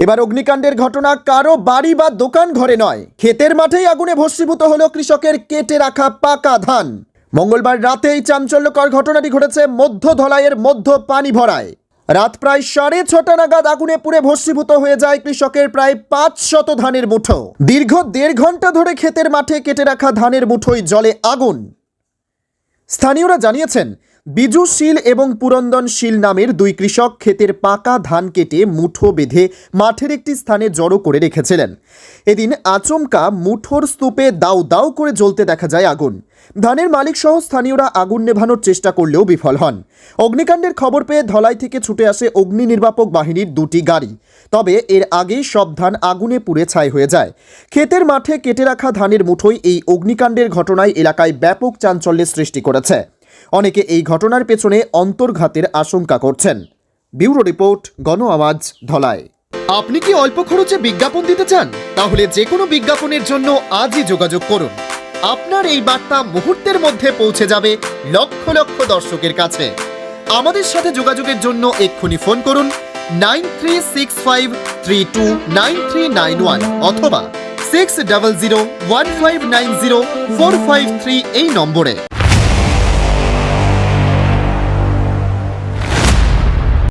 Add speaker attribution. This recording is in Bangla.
Speaker 1: এবার অগ্নিকাণ্ডের ঘটনা কারও বাড়ি বা দোকান ঘরে নয়। ক্ষেতের মাঠেই আগুনে ভস্মীভূত হলো কৃষকের কেটে রাখা পাকা ধান। মঙ্গলবার রাতে এই চাঞ্চল্যকর ঘটনাটি ঘটেছে মধ্য ধলাইয়ের মধ্য পানি ভরায় রাত প্রায় সাড়ে ছটা নাগাদ আগুনে পুড়ে ভস্মীভূত হয়ে যায় কৃষকের প্রায় পাঁচ শত ধানের মুঠো। দীর্ঘ দেড় ঘণ্টা ধরে ক্ষেতের মাঠে কেটে রাখা ধানের মুঠোয় জলে আগুন। স্থানীয়রা জানিয়েছেন বিজু শীল এবং পুরন্দন শীল নামের দুই কৃষক ক্ষেতের পাকা ধান কেটে মুঠো বেঁধে মাঠের একটি স্থানে জড়ো করে রেখেছিলেন। এদিন আচমকা মুঠোর স্তূপে দাউ দাউ করে জ্বলতে দেখা যায় আগুন। ধানের মালিক সহ স্থানীয়রা আগুন নেভানোর চেষ্টা করলেও বিফল হন। অগ্নিকাণ্ডের খবর পেয়ে ধলাই থেকে ছুটে আসে অগ্নি নির্বাপক বাহিনীর দুটি গাড়ি। তবে এর আগেই সব ধান আগুনে পুড়ে ছাই হয়ে যায়। ক্ষেতের মাঠে কেটে রাখা ধানের মুঠোই এই অগ্নিকাণ্ডের ঘটনায় এলাকায় ব্যাপক চাঞ্চল্যের সৃষ্টি করেছে। অনেকে এই ঘটনার পেছনে অন্তর্ঘাতের আশঙ্কা করছেন। ব্যুরো রিপোর্ট গণ আওয়াজ ধলাই। আপনি কি অল্প খরচে বিজ্ঞাপন দিতে চান? তাহলে যে কোনো বিজ্ঞাপনের জন্য আজই যোগাযোগ করুন। আপনার এই বার্তা মুহূর্তের মধ্যে পৌঁছে যাবে লক্ষ লক্ষ দর্শকের কাছে। আমাদের সাথে যোগাযোগের জন্য এক্ষুনি ফোন করুন nine three six five three two nine three nine one অথবা six double zero one five nine zero four five three এই নম্বরে।